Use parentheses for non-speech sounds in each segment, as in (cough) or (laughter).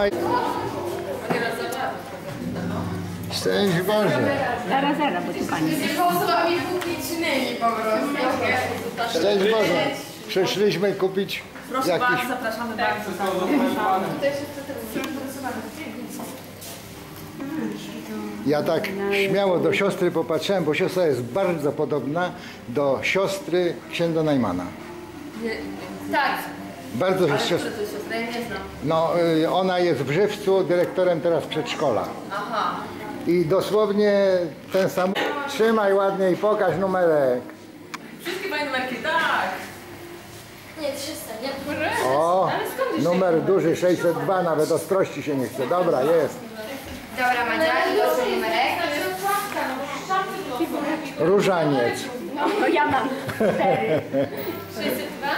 No i... Szczęść Boże. Zaraz, zaraz, bo tu pani. osobami publicznymi po prostu. Szczęść Boże. Przyszliśmy kupić Proszę jakiś... bardzo, zapraszamy bardzo. Zapraszamy. Ja tak śmiało do siostry popatrzyłem, bo siostra jest bardzo podobna do siostry księdza Najmana. Tak, Bardzo ale siostra. to jest siostra, ja nie znam. No, y, ona jest w Żywcu, dyrektorem teraz przedszkola. Aha. I dosłownie ten sam... Trzymaj ładnie i pokaż numerek. Wszystkie moje numerki, tak. Nie, 300, nie? O, numer duży 602, nawet ostrości się nie chce. Dobra, jest. Dobra, Madzia, i proszę numerek. Różaniec. No ja mam cztery. (laughs) 602?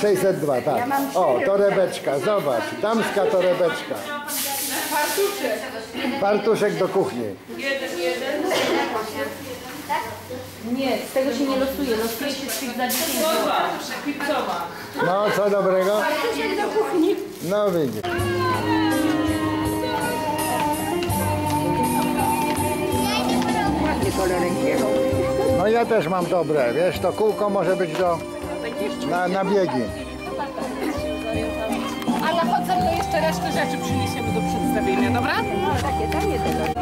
602, tak. O, torebeczka, zobacz. Damska torebeczka. Fartuszek do kuchni. Nie, z tego się nie losuje. Losuje się z tych za 10 zł. Zobacz, pizzowa. No, co dobrego? do kuchni. No widzisz. No ja też mam dobre, wiesz, to kółko może być do, na, na biegi. Ale chodź ze mną jeszcze resztę rzeczy przyniesiemy do przedstawienia, dobra? No takie tanie tego.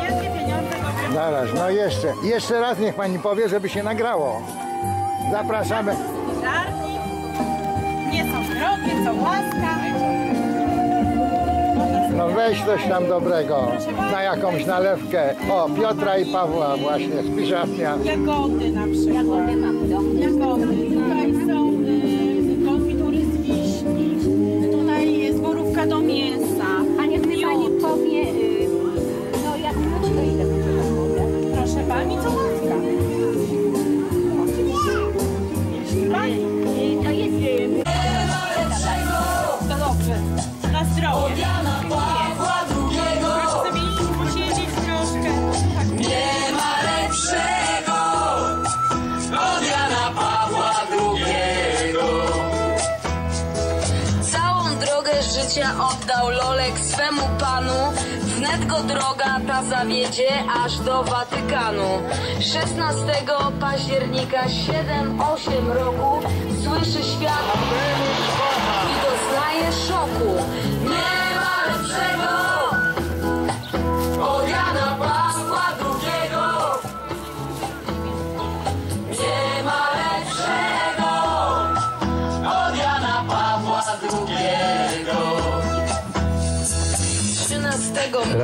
Zaraz, no jeszcze. Jeszcze raz niech pani powie, żeby się nagrało. Zapraszamy. Żarnik. Nie są drogie, są łaska. No weź coś tam dobrego. Na jakąś nalewkę. O, Piotra i Pawła właśnie z Piżapnia. Jagody na przykład. Jagody mam w domu. Jagody. Pani, co łaska? Pani. To jest... y, To dobrze. Na zdrowie. Proszę sobie iść. Nie ma lepszego od Jana Pawła II. Całą drogę życia oddał Lolek swemu panu. Go droga ta zawiedzie aż do Watykanu. 16 października 7-8 roku słyszy świat i doznaje szoku. Nie ma lepszego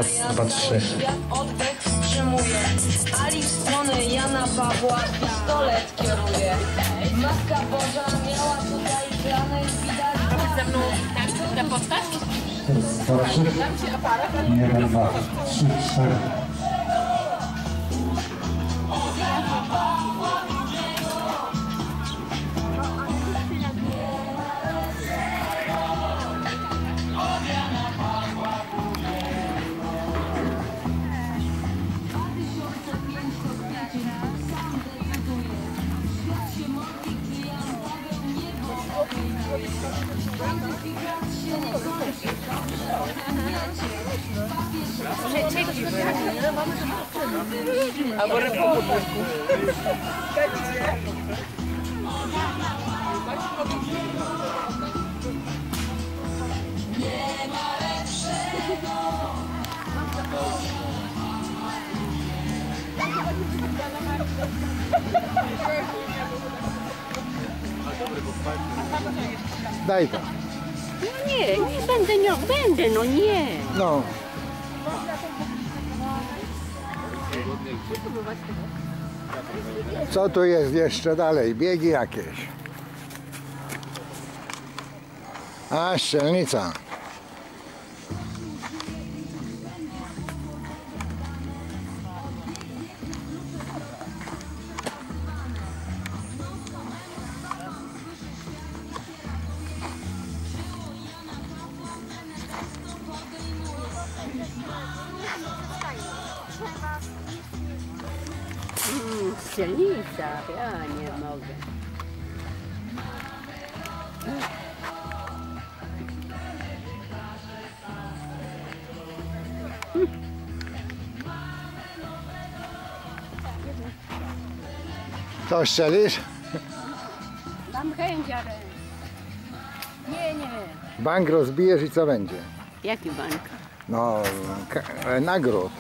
Raz, dwa, trzy. świat oddech wstrzymuje. Ali w stronę Jana Pawła pistolet kieruje. Matka Boża miała tutaj plany widać. Ze mną na? Jeden, dwa, trzy, cztery. А вот это попытку. Дай-ка. No nie, nie będę, nie będę, no nie. No. Co tu jest jeszcze dalej? Biegi jakieś. A, szczelnica. Co szczelisz? Mam chęć, ale... Nie, nie. Bank rozbijesz i co będzie? Jaki bank? No, e, nagród.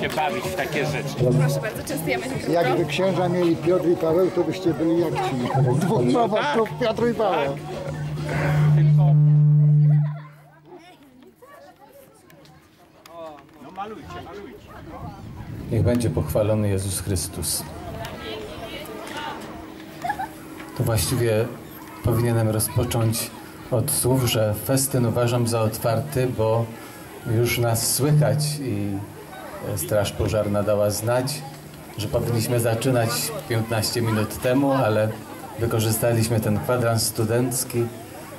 Się bawić w takie rzeczy. Jakby księża mieli Piotr i Paweł, to byście byli jak ci. Dwóch proboszczów, Piotr i Paweł. No malujcie, malujcie. Niech będzie pochwalony Jezus Chrystus. To właściwie powinienem rozpocząć od słów, że festyn uważam za otwarty, bo już nas słychać i Straż Pożarna dała znać, że powinniśmy zaczynać 15 minut temu, ale wykorzystaliśmy ten kwadrans studencki,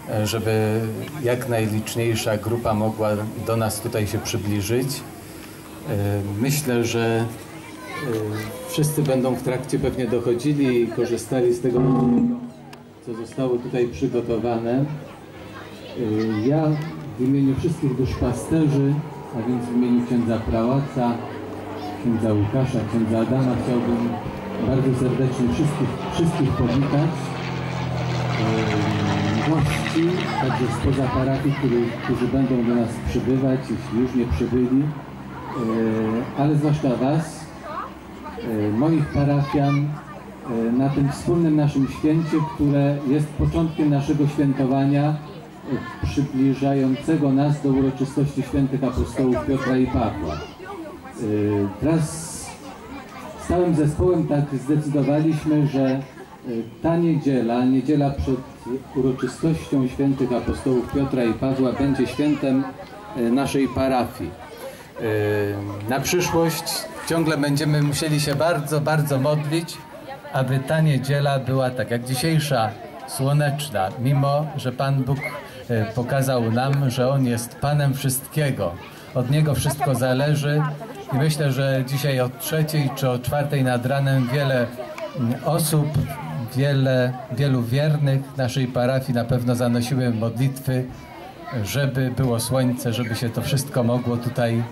e, żeby jak najliczniejsza grupa mogła do nas tutaj się przybliżyć. E, Myślę, że e, wszyscy będą w trakcie pewnie dochodzili i korzystali z tego, co zostało tutaj przygotowane. Ja w imieniu wszystkich duszpasterzy, a więc w imieniu księdza prałata, księdza Łukasza, księdza Adama chciałbym bardzo serdecznie wszystkich, wszystkich powitać. Gości, także spoza parafii, którzy, którzy będą do nas przybywać, jeśli już nie przybyli, ale zwłaszcza Was, moich parafian, na tym wspólnym naszym święcie, które jest początkiem naszego świętowania przybliżającego nas do uroczystości świętych apostołów Piotra i Pawła. E, Wraz z całym zespołem tak zdecydowaliśmy, że e, ta niedziela, niedziela przed uroczystością świętych apostołów Piotra i Pawła będzie świętem e, naszej parafii. Na przyszłość ciągle będziemy musieli się bardzo, bardzo modlić, aby ta niedziela była tak jak dzisiejsza, słoneczna, mimo że Pan Bóg pokazał nam, że On jest Panem wszystkiego. Od Niego wszystko zależy i myślę, że dzisiaj o trzeciej czy o czwartej nad ranem wiele mm, osób, wiele, wielu wiernych naszej parafii na pewno zanosiły modlitwy żeby było słońce, żeby się to wszystko mogło tutaj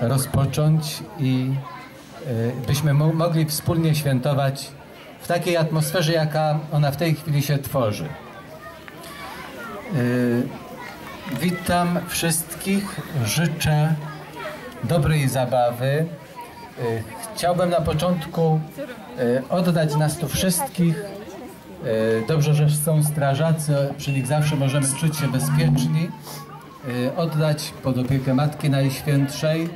rozpocząć i y, byśmy mo- mogli wspólnie świętować w takiej atmosferze, jaka ona w tej chwili się tworzy. Y, Witam wszystkich, życzę dobrej zabawy. Y, Chciałbym na początku y, oddać nas tu wszystkich E, Dobrze, że są strażacy, przy nich zawsze możemy czuć się bezpieczni. E, Oddać pod opiekę Matki Najświętszej,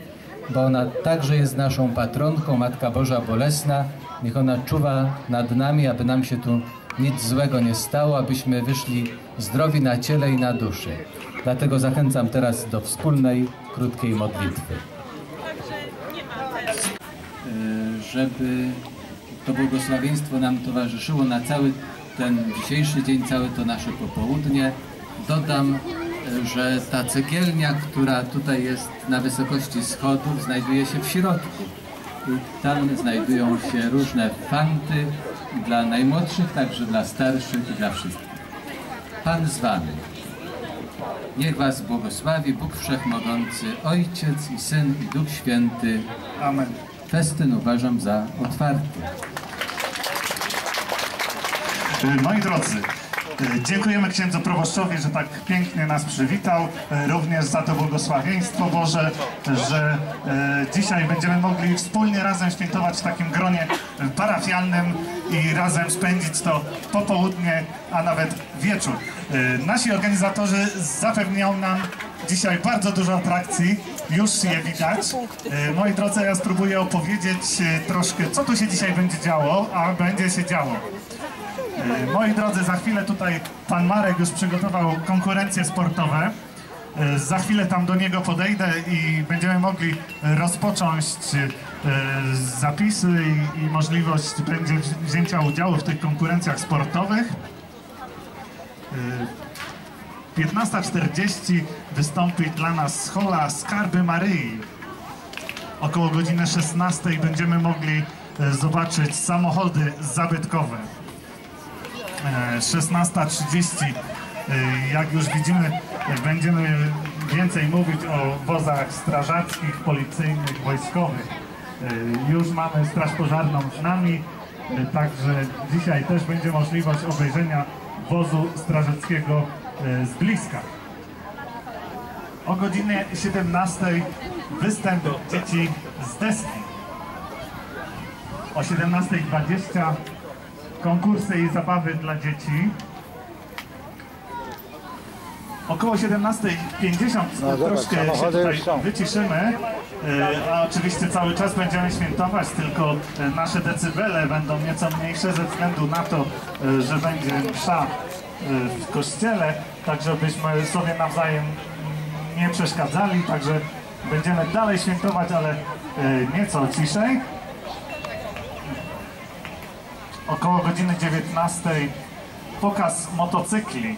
bo ona także jest naszą patronką, Matka Boża Bolesna. Niech ona czuwa nad nami, aby nam się tu nic złego nie stało, abyśmy wyszli zdrowi na ciele i na duszy. Dlatego zachęcam teraz do wspólnej, krótkiej modlitwy. Żeby to błogosławieństwo nam towarzyszyło na cały ten dzisiejszy dzień, całe to nasze popołudnie. Dodam, że ta cegielnia, która tutaj jest na wysokości schodów, znajduje się w środku. Tam znajdują się różne fanty dla najmłodszych, także dla starszych i dla wszystkich. Pan z Wami. Niech Was błogosławi Bóg Wszechmogący, Ojciec i Syn i Duch Święty. Amen. Festyn uważam za otwarty. E, Moi drodzy, dziękujemy księdzu proboszczowi, że tak pięknie nas przywitał, e, również za to błogosławieństwo Boże, że e, dzisiaj będziemy mogli wspólnie razem świętować w takim gronie parafialnym i razem spędzić to popołudnie, a nawet wieczór. E, Nasi organizatorzy zapewnią nam dzisiaj bardzo dużo atrakcji. już je widać. Moi drodzy, ja spróbuję opowiedzieć troszkę, co tu się dzisiaj będzie działo, a będzie się działo. E, Moi drodzy, za chwilę tutaj pan Marek już przygotował konkurencje sportowe. E, Za chwilę tam do niego podejdę i będziemy mogli rozpocząć e, zapisy i, możliwość będzie wzięcia udziału w tych konkurencjach sportowych. E, 15.40 wystąpi dla nas Hola Skarby Maryi. Około godziny 16 będziemy mogli zobaczyć samochody zabytkowe. E, 16.30 e, jak już widzimy będziemy więcej mówić o wozach strażackich, policyjnych, wojskowych. E, Już mamy Straż Pożarną z nami, e, także dzisiaj też będzie możliwość obejrzenia wozu strażackiego z bliska. O godzinie 17 występ dzieci z deski. O 17.20 konkursy i zabawy dla dzieci. Około 17.50 No zobacz, troszkę się samochody tutaj wyciszymy, e, a oczywiście cały czas będziemy świętować, tylko nasze decybele będą nieco mniejsze ze względu na to, e, że będzie msza e, w kościele, tak żebyśmy sobie nawzajem nie przeszkadzali, także będziemy dalej świętować, ale nieco ciszej. Około godziny 19 pokaz motocykli.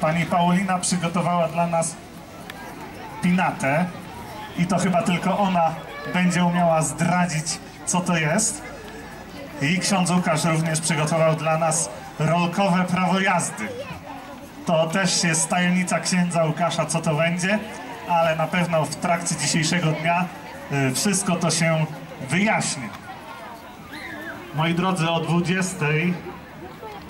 Pani Paulina przygotowała dla nas pinatę i to chyba tylko ona będzie umiała zdradzić, co to jest. I ksiądz Łukasz również przygotował dla nas rolkowe prawo jazdy. To też jest tajemnica księdza Łukasza, co to będzie, ale na pewno w trakcie dzisiejszego dnia wszystko to się wyjaśni. Moi drodzy, o 20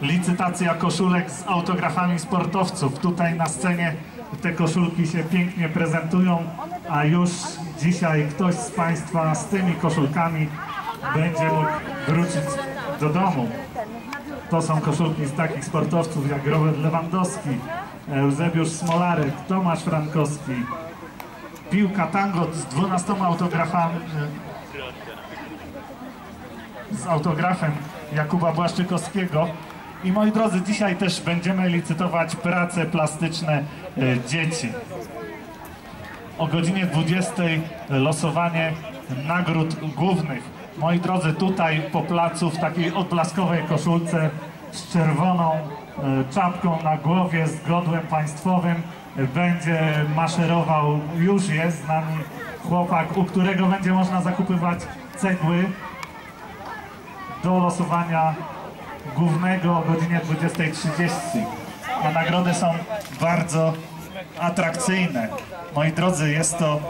licytacja koszulek z autografami sportowców. Tutaj na scenie te koszulki się pięknie prezentują, a już dzisiaj ktoś z Państwa z tymi koszulkami będzie mógł wrócić do domu. To są koszulki z takich sportowców jak Robert Lewandowski, Eusebiusz Smolarek, Tomasz Frankowski, piłka tango z 12 autografami, z autografem Jakuba Błaszczykowskiego. I moi drodzy, dzisiaj też będziemy licytować prace plastyczne e, dzieci. O godzinie 20 losowanie nagród głównych. Moi drodzy, tutaj po placu w takiej odblaskowej koszulce z czerwoną e, czapką na głowie, z godłem państwowym e, będzie maszerował, już jest z nami chłopak, u którego będzie można zakupywać cegły do losowania głównego o godzinie 20.30. A nagrody są bardzo atrakcyjne. Moi drodzy, jest to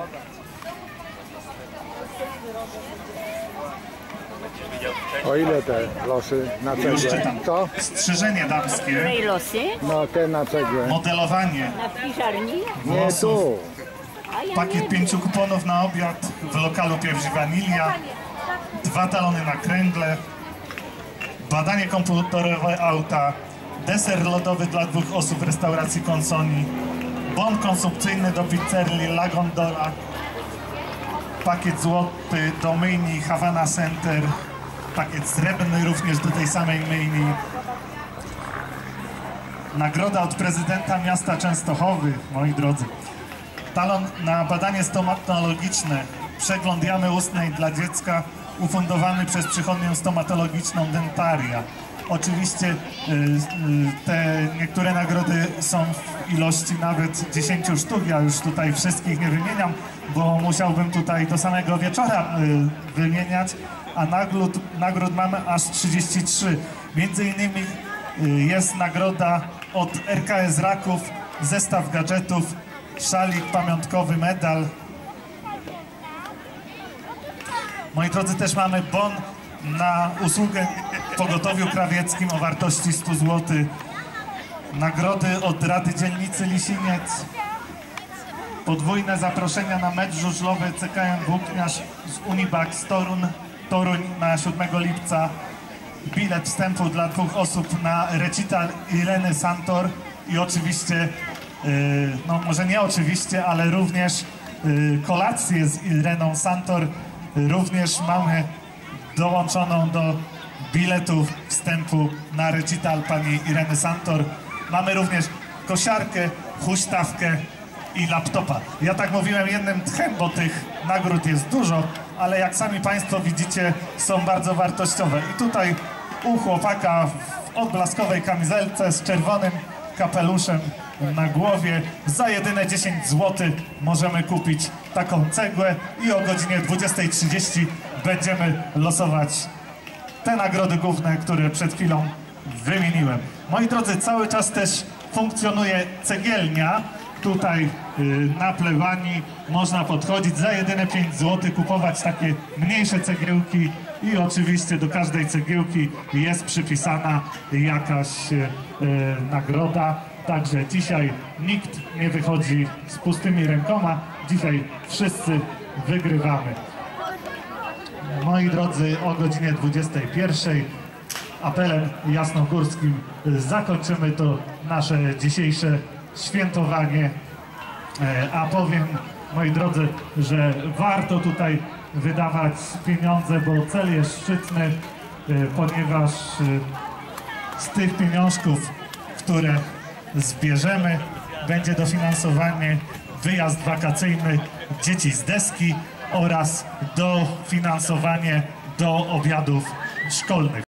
O ile te losy na już cegłę? czytam. To? Strzyżenie damskie, losy No te na cegłę. modelowanie na piżarni. Nie włosów, tu. A ja pakiet pięciu kuponów na obiad w lokalu Pierwsi Wanilia, dwa talony na kręgle, badanie komputerowe auta, deser lodowy dla dwóch osób w restauracji Konsoni, bon konsumpcyjny do pizzerii La Gondola, pakiet złoty do myjni Havana Center, pakiet srebrny również do tej samej myjni, nagroda od prezydenta miasta Częstochowy, moi drodzy. Talon na badanie stomatologiczne, przegląd jamy ustnej dla dziecka ufundowany przez przychodnię stomatologiczną Dentaria. Oczywiście y, y, te niektóre nagrody są w ilości nawet 10 sztuk. Ja już tutaj wszystkich nie wymieniam, bo musiałbym tutaj do samego wieczora y, wymieniać, a nagród, nagród mamy aż 33. Między innymi y, jest nagroda od RKS Raków, zestaw gadżetów, szalik pamiątkowy, medal. Moi drodzy, też mamy bon na usługę w pogotowiu krawieckim o wartości 100 zł. Nagrody od Rady Dzielnicy Lisiniec. Podwójne zaproszenia na mecz żużlowy CKM Włókniarz z Unibax Torun, Toruń na 7 lipca. Bilet wstępu dla dwóch osób na recital Ireny Santor i oczywiście, e, no może nie oczywiście, ale również e, kolację z Ireną Santor również mamy dołączoną do biletów wstępu na recital pani Ireny Santor. Mamy również kosiarkę, huśtawkę i laptopa. Ja tak mówiłem jednym tchem, bo tych nagród jest dużo, ale jak sami Państwo widzicie, są bardzo wartościowe. I tutaj u chłopaka w odblaskowej kamizelce z czerwonym kapeluszem na głowie za jedyne 10 zł możemy kupić taką cegłę i o godzinie 20.30 będziemy losować te nagrody główne, które przed chwilą wymieniłem. Moi drodzy, cały czas też funkcjonuje cegielnia. Tutaj y, na plewanii można podchodzić za jedyne 5 zł, kupować takie mniejsze cegiełki i oczywiście do każdej cegiełki jest przypisana jakaś y, y, nagroda. Także dzisiaj nikt nie wychodzi z pustymi rękoma. Dzisiaj wszyscy wygrywamy. Moi drodzy, o godzinie 21 apelem jasnogórskim zakończymy to nasze dzisiejsze świętowanie. E, A powiem, moi drodzy, że warto tutaj wydawać pieniądze, bo cel jest szczytny, e, ponieważ e, z tych pieniążków, które zbierzemy, będzie dofinansowanie wyjazd wakacyjny dzieci z deski oraz dofinansowanie do obiadów szkolnych.